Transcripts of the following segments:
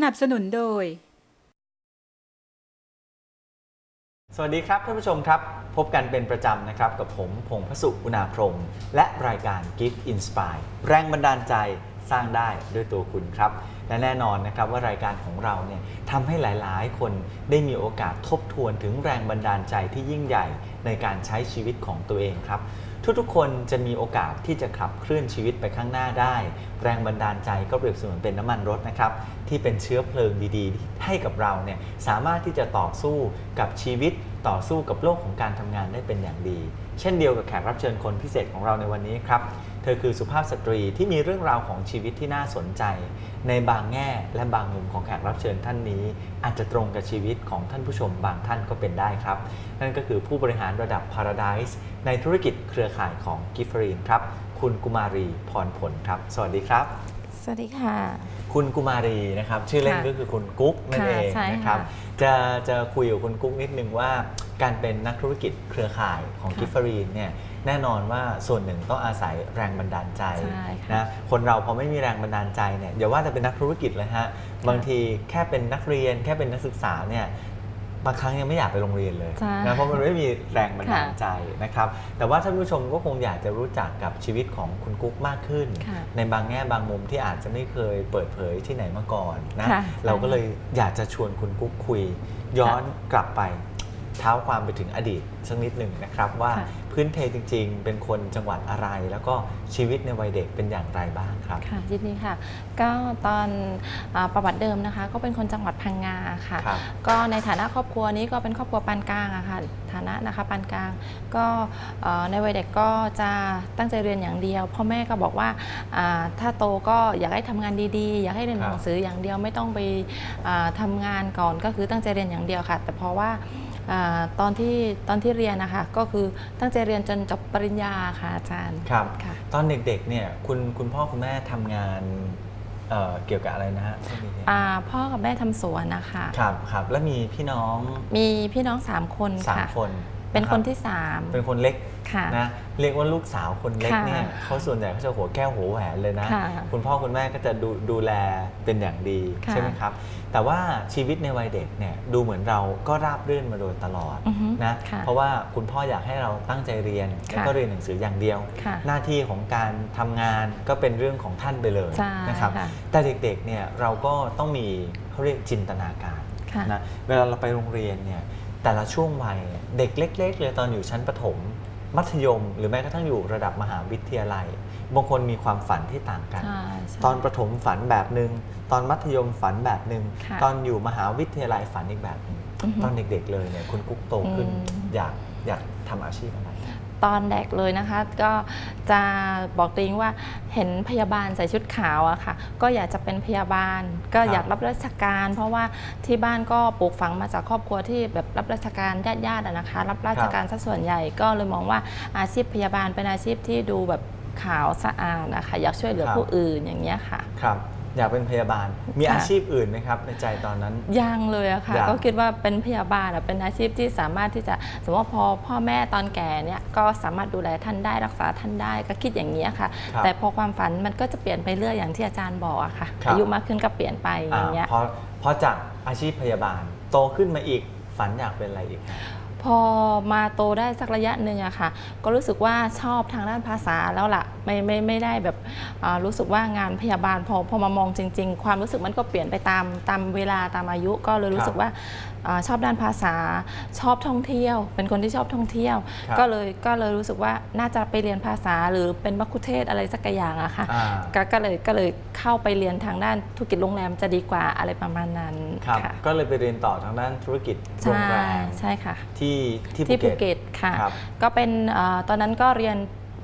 สนับสนุนโดย สวัสดีครับท่านผู้ชมครับ พบกันเป็นประจำนะครับ กับผมพงพสุอุณาพรม และรายการ Gift Inspire แรงบันดาลใจสร้างได้ด้วยตัวคุณครับ และแน่นอนนะครับว่ารายการของเราเนี่ยทำให้หลายๆ คนได้มีโอกาสทบทวนถึงแรงบันดาลใจที่ยิ่งใหญ่ในการใช้ชีวิตของตัวเองครับ ทุกๆ คนจะมีโอกาสที่จะขับเคลื่อนชีวิตไปข้างหน้าได้ แรงบันดาลใจก็เปรียบเสมือนเป็นน้ำมันรถนะครับ ที่เป็นเชื้อเพลิงดีๆ ให้กับเราเนี่ยสามารถที่จะต่อสู้กับชีวิตต่อสู้กับโลกของการทำงานได้เป็นอย่างดี เช่นเดียวกับแขกรับเชิญคนพิเศษของเราในวันนี้ครับ เธอคือสุภาพสตรีที่มีเรื่องราวของชีวิตที่น่าสนใจ ในบางแง่และบางมุมของแขกรับเชิญท่านนี้ อาจจะตรงกับชีวิตของท่านผู้ชมบางท่านก็เป็นได้ครับ นั่นก็คือผู้บริหารระดับ Paradise ในธุรกิจเครือข่ายของกิฟฟรีนครับ คุณกุมารีพรผลครับ สวัสดีครับ สวัสดีค่ะ คุณกุมารีนะครับชื่อเล่นค่ะก็คือคุณกุ๊กนั่นค่ะเองใช่นะครับ ค่ะ จะจะคุยกับคุณกุ๊กนิดนึงว่า การเป็นนักธุรกิจเครือข่ายของค่ะกิฟฟรีนเนี่ย แน่นอนว่าส่วนหนึ่งต้องอาศัยแรงบันดาลใจใช่ค่ะนะคนเราพอไม่มีแรงบันดาลใจเนี่ยอย่าว่าแต่เป็นนักธุรกิจเลยฮะบางทีแค่เป็นนักเรียน แค่เป็นนักศึกษาเนี่ยบางครั้งยังไม่อยากไปโรงเรียนเลยใช่นะเพราะมันไม่มีแรงบันดาลค่ะใจนะครับ แต่ว่าท่านผู้ชมก็คงอยากจะรู้จักกับชีวิตของคุณกุ๊กมากขึ้นค่ะในบางแง่บางมุมที่อาจจะไม่เคยเปิดเผยที่ไหนมาก่อนนะค่ะเราก็เลยอยากจะชวนคุณกุ๊กคุย ย้อนกลับไป เท้าความไปถึงอดีตสักนิดหนึ่งนะครับว่าค่ะพื้นเพจริง ๆ เป็นคนจังหวัดอะไร แล้วก็ชีวิตในวัยเด็กเป็นอย่างไรบ้างครับค่ะยินดีค่ะ ก็ตอนอาประวัติเดิมนะคะ ก็เป็นคนจังหวัดพังงาค่ะครับก็ในฐานะครอบครัวนี้ก็เป็นครอบครัวปานกลางอะค่ะฐานะนะคะปานกลาง ก็เอ่อในวัยเด็กก็จะตั้งใจเรียนอย่างเดียวพ่อแม่ก็บอกว่าอ่าถ้าโตก็อยากให้ทำงานดีๆ อยากให้เรียนครับหนังสืออย่างเดียวไม่ต้องไปอ่าทำางานก่อนก็คือตั้งใจเรียนอย่างเดียวค่ะ แต่เพราะว่าอา ตอนที่ตอนที่เรียนนะคะก็คือตั้งใจเรียนจนจบปริญญาค่ะอาจารย์ครับค่ะตอนเด็กๆเนี่ยคุณคุณพ่อคุณแม่ทำงานเอ่อเกี่ยวกับอะไรนะฮะช่วงนี้เนี่ยอ่าพ่อกับแม่ทำสวนนะคะครับครับแล้วมีพี่น้องมีพี่น้องสามคนสามค่ะคนเป็นะคนรับที่สาม เป็นคนเล็กค่ะ นะเรียกว่าลูกสาวคนเล็กค่ะเนี่ยเขาส่วนใหญ่เขาจะหัวแก้วหัวแหวนเลยนะค่ะคุณพ่อคุณแม่ก็จะดูดูแลเป็นอย่างดีค่ะใช่ไหมครับ แต่ว่าชีวิตในวัยเด็กเนี่ยดูเหมือนเราก็ราบรื่นมาโดยตลอดอือฮึนะค่ะเพราะว่าคุณพ่ออยากให้เราตั้งใจเรียนแล้วก็ค่ะเรียนหนังสืออย่างเดียวค่ะหน้าที่ของการทำงานก็เป็นเรื่องของท่านไปเลยใช่นะครับค่ะแต่เด็กๆเนี่ยเราก็ต้องมีเขาเรียกจินตนาการค่ะนะเวลาเราไปโรงเรียนเนี่ยแต่ละช่วงวัยเด็กเล็ก ๆ เลยตอนอยู่ชั้นประถม มัธยม หรือแม้กระทั่งอยู่ระดับมหาวิทยาลัย บางคนมีความฝันที่ต่างกันใช่ใช่ตอนประถมฝันแบบหนึ่งตอนมัธยมฝันแบบหนึ่งค่ะตอนอยู่มหาวิทยาลัยฝันอีกแบบหนึ่งอือฮึตอนเด็กๆเลยเนี่ยคุณกุ๊กโตขึ้นอืมอยากอยากทำอาชีพอะไร ตอนเด็กเลยนะคะ ก็จะบอกตัวเองว่าเห็นพยาบาลใส่ชุดขาวอะค่ะ ก็อยากจะเป็นพยาบาล ก็อยากรับราชการ เพราะว่าที่บ้านก็ปลูกฝังมาจากครอบครัวที่แบบรับราชการญาติๆอะนะคะ รับราชการซะส่วนใหญ่ก็เลยมองว่าอาชีพพยาบาลเป็นอาชีพที่ดูแบบขาวสะอาดนะคะอยากช่วยเหลือครับผู้อื่นอย่างเงี้ยค่ะครับ อยากเป็นพยาบาล มีค่ะอาชีพอื่นไหมครับ ในใจตอนนั้น ยังเลยอะค่ะยังก็คิดว่าเป็นพยาบาลอะเป็นอาชีพที่สามารถที่จะ สมมติว่าพอพ่อแม่ตอนแก่เนี่ยก็สามารถดูแลท่านได้รักษาท่านได้ก็คิดอย่างนี้ยค่ะครับแต่พอความฝันมันก็จะเปลี่ยนไปเรื่อยอย่างที่อาจารย์บอกอะค่ะครับอายุมากขึ้นก็เปลี่ยนไปอย่างเงี้ยพอพอจากอาชีพพยาบาลโตขึ้นมาอีกฝันอยากเป็นอะไรอีกครับ พอมาโตได้สักระยะหนึ่งอะค่ะ ก็รู้สึกว่าชอบทางด้านภาษาแล้วล่ะไม่ไม่ไม่ได้แบบอ่ารู้สึกว่างานพยาบาลพอพอมามองจริง ๆ ความรู้สึกมันก็เปลี่ยนไปตามตามเวลาตามอายุ ก็เลยรู้สึกว่าอาชอบด้านภาษาชอบท่องเที่ยว เป็นคนที่ชอบท่องเที่ยวครับก็เลยก็เลยรู้สึกว่าน่าจะไปเรียนภาษาหรือเป็นมัคคุเทศก์อะไรสักอย่างอะค่ะอ่าก็ก็เลยก็เลยเข้าไปเรียนทางด้านธุรกิจโรงแรมจะดีกว่าอะไรประมาณนั้น ครับค่ะก็เลยไปเรียนต่อทางด้านธุรกิจโรใช่งแรมใช่ค่ะ ที่ที่ที่ภูภูเก็เก็ตตค่ะ ครับ ก็เป็นเออตอนนั้นก็เรียน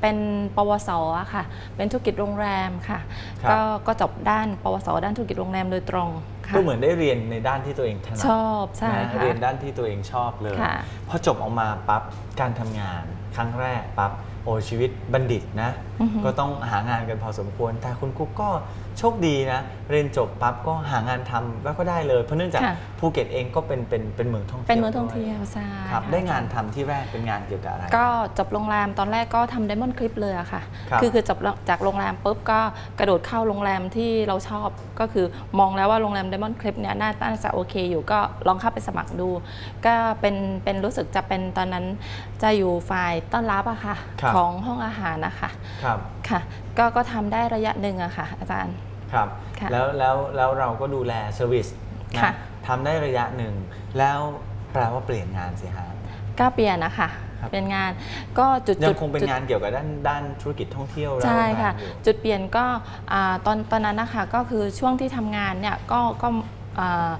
เป็นปวสอะค่ะ เป็นธุรกิจโรงแรมค่ะ ครับ ก็ก็จบด้านปวสด้านธุรกิจโรงแรมโดยตรงค่ะก็เหมือนได้เรียนในด้านที่ตัวเองถนัดชอบใช่นะค่ะ เรียนด้านที่ตัวเองชอบเลยค่ะ พอจบออกมาปั๊บการทำงานครั้งแรกปั๊บโอ้ชีวิตบัณฑิตนะอือฮึ ก็ต้องหางานกันพอสมควร แต่คุณกุ๊กก็โชคดีนะ เรียนจบปั๊บก็หางานทำแล้วก็ได้เลย เพราะเนื่องจากค่ะภูเก็ตเองก็เป็นเป็นเป็นเมืองท่องเที่ยวเป็นเมืองท่องด้วเที่ยวใช่ครับค่ะได้งานทำที่แรกเป็นงานเกี่ยวกับอะไร ก็จบโรงแรมตอนแรกก็ทำไดมอนด์คลิปเลยอะค่ะครับอคือจบจากโรงแรมปุ๊บก็กระโดดเข้าโรงแรมที่เราชอบก็คือมองแล้วว่าโรงแรมไดมอนด์คลิปเนี่ยน่าน่าจะโอเคอยู่ก็ลองเข้าไปสมัครดู ก็เป็นเป็นรู้สึกจะเป็นตอนนั้นจะอยู่ฝ่ายต้อนรับอะค่ะครับของห้องอาหารนะคะครับค่ะก็ก็ทำได้ระยะหนึ่งอะค่ะ อาจารย์ ครับ ค่ะแล้วแล้วแล้วเราก็ดูแลเซอร์วิสนะค่ะ ทำได้ระยะหนึ่ง แล้วแปลว่าเปลี่ยนงานสิฮะก็เปลี่ยนนะคะครับ เป็นงานก็จุดยัจุงดคงเป็นจุด งานเกี่ยวกับด้านด้านธุรกิจท่องเที่ยวและใช่โรงแรมค่ะ อยู่ จุดเปลี่ยนก็อ่าตอนตอนนั้นนะคะก็คือช่วงที่ทำงานเนี่ยก็ก็อ่า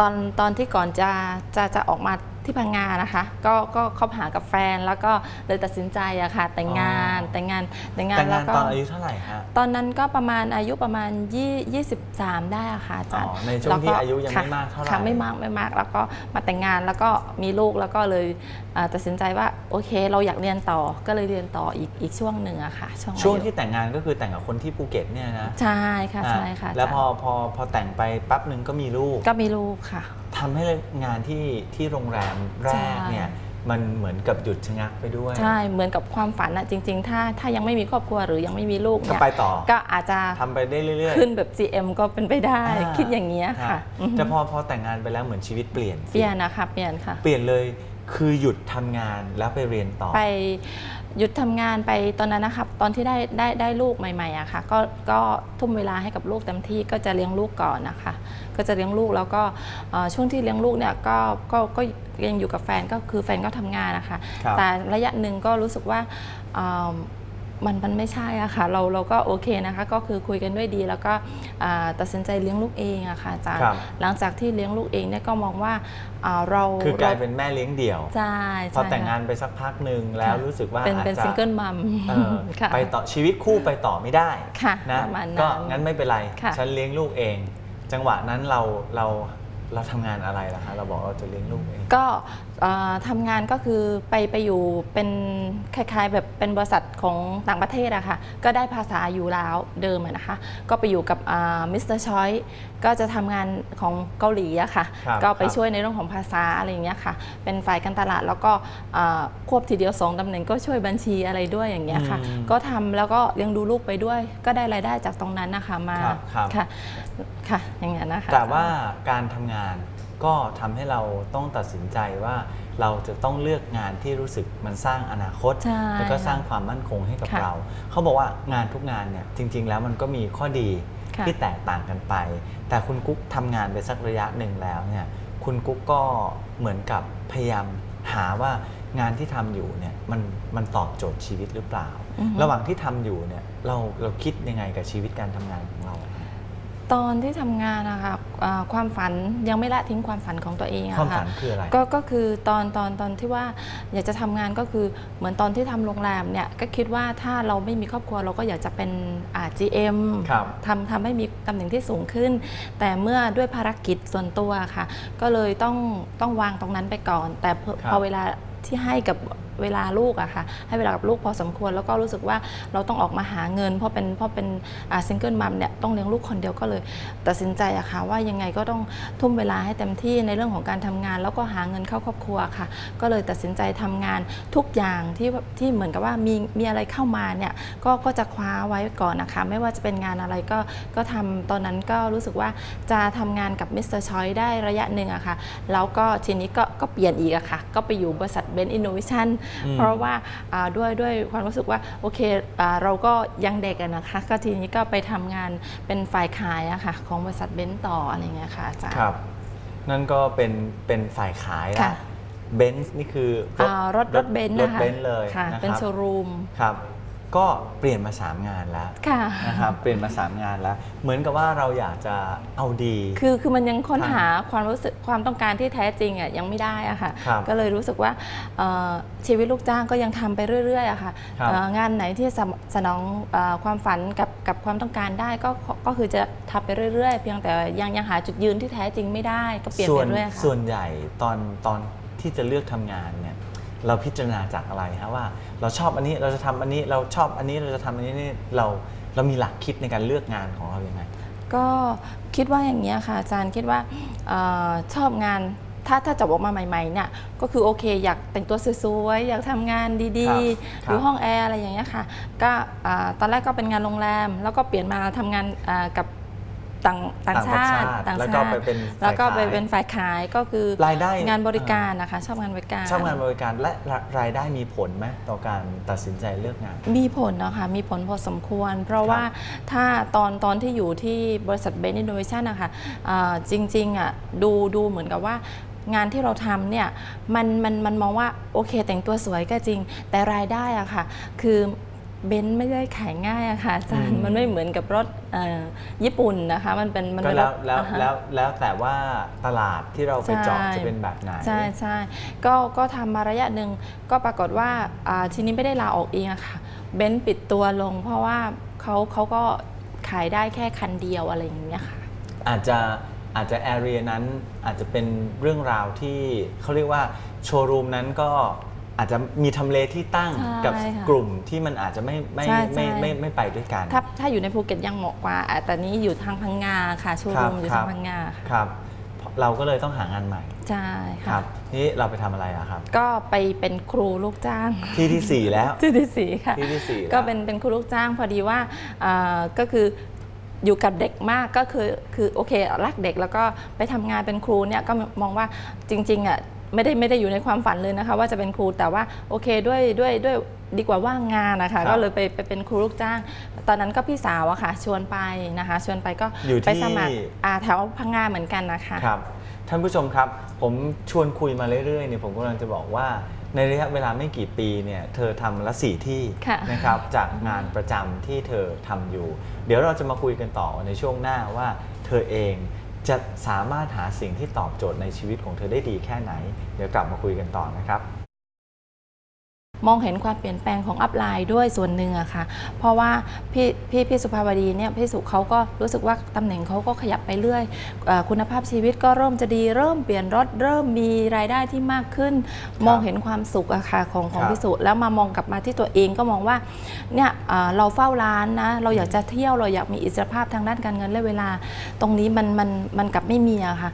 ตอนตอนที่ก่อนจะจะจะออกมา ที่พังงานนะคะ ก็ก็คบหากับแฟนแล้วก็เลยตัดสินใจอะค่ะ แต่งงานอ๋อแต่งงานแต่งงานแต่งแล้งาวนก็ตอนอายุเท่าไหร่ฮะ ตอนนั้นก็ประมาณอายุประมาณ20 23 ได้อะค่ะอาจารย์อ๋อในช่วงที่อายุยังไม่มากเท่าไหร่ ค่ะไม่มากไม่มากแล้วก็มาแต่งงานแล้วก็มีลูกแล้วก็เลยอ่าตัดสินใจว่าโอเคเราอยากเรียนต่อก็เลยเรียนต่ออีกอีกช่วงหนึ่งอะค่ะ ช่วงอายุช่วงที่แต่งงานก็คือแต่งกับคนที่ภูเก็ตเนี่ยนะใช่ค่ะอ่าใช่ค่ะแล้วพออาจารย์พอพอแต่งไปปั๊บหนึ่งก็มีลูก ก็มีลูกค่ะ ทำให้งานที่ที่โรงแรมแรกเนี่ยใช่มันเหมือนกับหยุดชะงักไปด้วย ใช่ เหมือนกับความฝันอะจริง ๆ ถ้าถ้ายังไม่มีครอบครัวหรือยังไม่มีลูกก็เนี่ยไปต่อ ก็อาจจะทำไปได้เรื่อยๆ ขึ้นแบบ GM ก็เป็นไปได้อ่าคิดอย่างนี้ยค่ะฮะอือฮึแต่พอพอแต่งงานไปแล้วเหมือนชีวิตเปลี่ยนสิเปลี่ยนนะคะ เปลี่ยนค่ะ เปลี่ยนเลยคือหยุดทำงานแล้วไปเรียนต่อ ไป หยุดทำงานไปตอนนั้นนะครับตอนที่ได้ได้ได้ลูกใหม่ๆอะค่ะก็ก็ทุ่มเวลาให้กับลูกเต็มที่ก็จะเลี้ยงลูกก่อนนะคะ ก็จะเลี้ยงลูกแล้วก็เอ่อช่วงที่เลี้ยงลูกเนี่ยก็ก็ก็ยังอยู่กับแฟนก็คือแฟนก็ทำงานนะคะครับแต่ระยะหนึ่งก็รู้สึกว่าเอ่อ มันมันไม่ใช่อะค่ะ เราเราก็โอเคนะคะ ก็คือคุยกันด้วยดี แล้วก็อ่าตัดสินใจเลี้ยงลูกเองอะค่ะอาจารย์ครับหลังจากที่เลี้ยงลูกเองเนี่ยก็มองว่าอ่าเราคือกลายรเป็นแม่เลี้ยงเดี่ยวใช่พอใช่แต่งงานค่ะไปสักพักหนึ่งแล้วค่ะรู้สึกว่าเป็นอาจเป็นจะซิงเกิลมัมเออค่ะไปต่อชีวิตคู่ไปต่อไม่ได้ค่ะนะประมาณก็นั้นงั้นไม่เป็นไรค่ะฉันเลี้ยงลูกเอง จังหวะนั้นเราเราเราทำงานอะไรล่ะคะเราบอกเราจะเลี้ยงลูกเองก็เอ่อทำงานก็คือไปไปอยู่เป็นคล้ายๆ แบบเป็นบริษัทของต่างประเทศอะค่ะก็ได้ภาษาอยู่แล้วเดิมอะนะคะ ก็ไปอยู่กับมิสเตอร์ชอยก็จะทำงานของเกาหลีอะค่ะครับก็ไปครับช่วยในเรื่องของภาษาอะไรอย่างเงี้ยค่ะ เป็นฝ่ายการตลาดแล้วก็อ่าควบทีเดียวสองตำแหน่งก็ช่วยบัญชีอะไรด้วยอย่างเงี้ยค่ะอืมก็ทำแล้วก็เลี้ยงดูลูกไปด้วย ก็ได้รายได้จากตรงนั้นนะคะมาครับครับค่ะค่ะอย่างเงี้ยนะคะแต่ว่าการทำงาน ก็ทำให้เราต้องตัดสินใจว่าเราจะต้องเลือกงานที่รู้สึกมันสร้างอนาคต ใช่แล้วก็ค่ะสร้างความมั่นคงให้กับค่ะเรา เขาบอกว่างานทุกงานเนี่ยจริง ๆ แล้วมันก็มีข้อดีค่ะที่แตกต่างกันไป แต่คุณกุ๊กทำงานไปสักระยะหนึ่งแล้วเนี่ยคุณกุ๊กก็เหมือนกับพยายามหาว่างานที่ทำอยู่เนี่ยมันมันตอบโจทย์ชีวิตหรือเปล่า อือฮึ ระหว่างที่ทำอยู่เนี่ยเราเราคิดยังไงกับชีวิตการทำงานของเรา ตอนที่ทำงานนะคะอ่าความฝันยังไม่ละทิ้งความฝันของตัวเองอะความค่ะฝันคืออะไรก็ก็คือตอนตอนตอนที่ว่าอยากจะทำงานก็คือเหมือนตอนที่ทำโรงแรมเนี่ยก็คิดว่าถ้าเราไม่มีครอบครัวเราก็อยากจะเป็นอ่า GM ครับทำทำให้มีตำแหน่งที่สูงขึ้น แต่เมื่อด้วยภารกิจส่วนตัวค่ะ ก็เลยต้องต้องวางตรงนั้นไปก่อน แต่พอครับพอเวลาที่ให้กับ เวลาลูกอะค่ะให้เวลากับลูกพอสมควร แล้วก็รู้สึกว่าเราต้องออกมาหาเงิน เพราะเป็นเพราะเป็นซิงเกิลมัมเนี่ยต้องเลี้ยงลูกคนเดียวก็เลยตัดสินใจอะค่ะว่ายังไงก็ต้องทุ่มเวลาให้เต็มที่ในเรื่องของการทำงาน แล้วก็หาเงินเข้าครอบครัวค่ะ ก็เลยตัดสินใจทำงานทุกอย่างที่ที่เหมือนกับว่ามีมีอะไรเข้ามาเนี่ยก็ก็จะคว้าไว้ก่อนนะคะไม่ว่าจะเป็นงานอะไรก็ก็ทำตอนนั้นก็รู้สึกว่าจะทำงานกับมิสเตอร์ชอยได้ระยะหนึ่งอะค่ะแล้วก็ทีนี้ก็ก็เปลี่ยนอีกอะค่ะก็ไปอยู่บริษัทเบนอินโนวชันเพราะว่าอ่าด้วยด้วยความรู้สึกว่าโอเคอ่าเราก็ยังเด็กอะนะคะก็ทีนี้ก็ไปทำงานเป็นฝ่ายขายอะค่ะของบริษัทเบนซ์ต่ออะไรเงี้ยค่ะอาจารย์ครับ นั่นก็เป็นเป็นฝ่ายขายละค่ะเบนซ์นี่คือรถอ่ารถรถเบนซ์รนะถคะเบนซ์เลยค่ะนะเป็นครับโชว์รูมครับ ก็เปลี่ยนมา 3 งานแล้วค่ะ นะครับเปลี่ยนมา 3 งานแล้ว เหมือนกับว่าเราอยากจะเอาดี คือคือมันยังค้นครับหาความรู้สึกความต้องการที่แท้จริงอะยังไม่ได้อะค่ะ ครับก็เลยรู้สึกว่าเอ่อชีวิตลูกจ้างก็ยังทำไปเรื่อยๆอะค่ะครับเอ่องานไหนที่สนสนองเออความฝันกับกับความต้องการได้ก็ก็คือจะทำไปเรื่อยๆ เพียงแต่ยังยังหาจุดยืนที่แท้จริงไม่ได้ก็เปลี่ยนส่ไปวนเรื่อยค่ะ ส่วนใหญ่ตอนตอนที่จะเลือกทำงานเนี่ย เราพิจารณาจากอะไรฮะว่า เราชอบอันนี้เราจะทำอันนี้เราชอบอันนี้เราจะทำอันนี้นี่เราเรามีหลักคิดในการเลือกงานของเรายังไงก็คิดว่าอย่างนี้ยค่ะอาจารย์คิดว่าเออชอบงานถ้าถ้าจบออกมาใหม่ๆเนี่ยก็คือโอเค อยากแต่งตัวสวยๆอยากทำงานดีครับๆหรือห้องแอร์อะไรอย่างเงี้ยค่ะก็อ่าตอนแรกก็เป็นงานโรงแรม แล้วก็เปลี่ยนมาทำงานอ่ากับ ต่างต่างชาติต่างประเทศแล้วก็ไปเป็นแล้วก็ไปฝ่ายขายเป็นฝ่ายขายก็คือรายได้งานบริการนะคะชอบงานบริการชอบงานบริการและรายได้มีผลไหมต่อการตัดสินใจเลือกงาน มีผลนะคะมีผลพอสมควร เพราะว่าถ้าตอนตอนที่อยู่ที่บริษัทเบนอินโนเวชันนะคะอ่าจริงๆอะดูดูเหมือนกับว่างานที่เราทำเนี่ยมันมันมันมองว่าโอเคแต่งตัวสวยก็จริง แต่รายได้อะค่ะ คือ เบนซ์ไม่ได้ขายง่ายอะค่ะอาจารอืย์มมันไม่เหมือนกับรถเอ่อญี่ปุ่นนะคะ มันเป็นมันก็เป็นรแล้วถแล้วอ่าฮะแล้วแล้วแต่ว่าตลาดที่เราไปเจาะใช่จะเป็นแบบไหนใช่ใช่ก็ก็ทำมาระยะหนึ่งก็ปรากฏว่าอ่าทีนี้ไม่ได้ลาออกเองอะค่ะเบนซ์ปิดตัวลง เพราะว่าเขาเขาก็ขายได้แค่คันเดียวอะไรอย่างเงี้ยค่ะอาจจะอาจจะแอเรียนั้นอาจจะเป็นเรื่องราวที่เขาเรียกว่าโชว์รูมนั้นก็ อาจจะมีทำเลที่ตั้งใช่กับค่ะกลุ่มที่มันอาจจะไม่ไม่ใช่ไม่ใช่ไม่ไม่ไปด้วยกัน ถ้าถ้าอยู่ในภูเก็ตยังเหมาะกว่าอะแต่นี้อยู่ทางพังงาค่ะโชว์รูมอยู่ครัทาบงพังงาค่ะครับ เราก็เลยต้องหางานใหม่ใช่ครัค่ะ บนี่เราไปทำอะไรอะครับ ก็ไปเป็นครูลูกจ้าง ที่ที่สี่แล้ว ที่ที่สี่ค่ะ ที่ที่สี่แล้ว ก็เป็นเป็นครูลูกจ้างพอดีว่าอ่าก็คืออยู่กับเด็กมากก็คือคือโอเครักเด็กแล้วก็ไปทำงานเป็นครูเนี่ยก็มองว่าจริงๆอะ ไม่ได้ไม่ได้อยู่ในความฝันเลยนะคะ ว่าจะเป็นครูแต่ว่าโอเคด้วยด้วยด้วยดีกว่าว่างงานนะคะ ก็เลยไปไปเป็นครูลูกจ้าง ตอนนั้นก็พี่สาวอะค่ะ ชวนไปนะคะ ชวนไปก็อยู่ที่ ไปสมัครอ่าแถวพังงาเหมือนกันนะคะ ครับท่านผู้ชมครับ ผมชวนคุยมาเรื่อยๆเนี่ยผมกำลังจะบอกว่าในระยะเวลาไม่กี่ปีเนี่ยเธอทำละสี่ที่ค่ะนะครับจากงานประจำที่เธอทำอยู่ เดี๋ยวเราจะมาคุยกันต่อในช่วงหน้าว่าเธอเอง จะสามารถหาสิ่งที่ตอบโจทย์ในชีวิตของเธอได้ดีแค่ไหน เดี๋ยวกลับมาคุยกันต่อนะครับ มองเห็นความเปลี่ยนแปลงของอัพไลน์ด้วยส่วนหนึ่งอะค่ะ เพราะว่าพี่พี่พี่สุภาวดีเนี่ยพี่สุเขาก็รู้สึกว่าตำแหน่งเขาก็ขยับไปเรื่อยเออคุณภาพชีวิตก็เริ่มจะดี เริ่มเปลี่ยนรถเริ่มมีรายได้ที่มากขึ้น มองเห็นความสุขอะค่ะของของครับพี่สุแล้วมามองกลับมาที่ตัวเองก็มองว่าเนี่ยเอ่อเราเฝ้าร้านนะเราอยากจะเที่ยวเราอยากมีอิสรภาพทางด้านการเงินและเวลา ตรงนี้มันมันมันกลับไม่มีอะค่ะ